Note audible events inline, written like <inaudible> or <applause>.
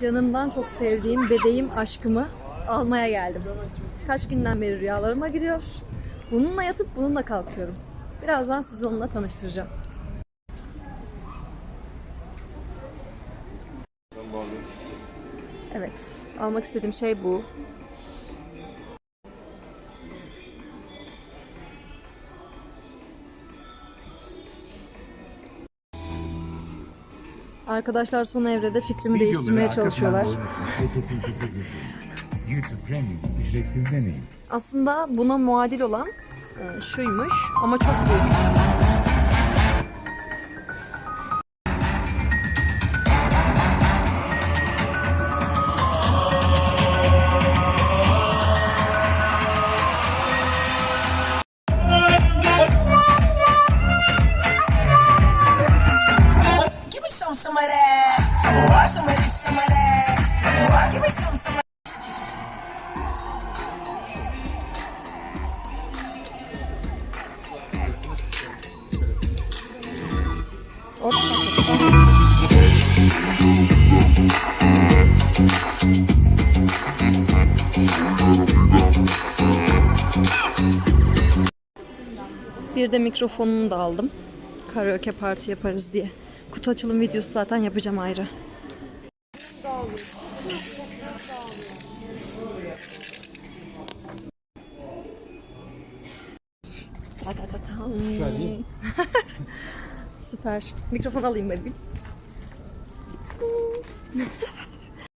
canımdan çok sevdiğim bebeğim aşkımı almaya geldim. Kaç günden beri rüyalarıma giriyor. Bununla yatıp bununla kalkıyorum. Birazdan sizi onunla tanıştıracağım. Evet, almak istediğim şey bu. Arkadaşlar son evrede fikrimi değiştirmeye Videoları arka çalışıyorlar. planda oynatın ve kesintisiz izleyin. YouTube Premium ücretsiz deneyim. Aslında buna muadil olan e, şuymuş ama çok büyük. Some, some. Or some of this, some of that. Or give me some, some of Bir de mikrofonunu da aldım. Karaoke parti yaparız diye. Kutu açılım videosu zaten yapacağım ayrı. <laughs> Süper. Mikrofon alayım bebeğim.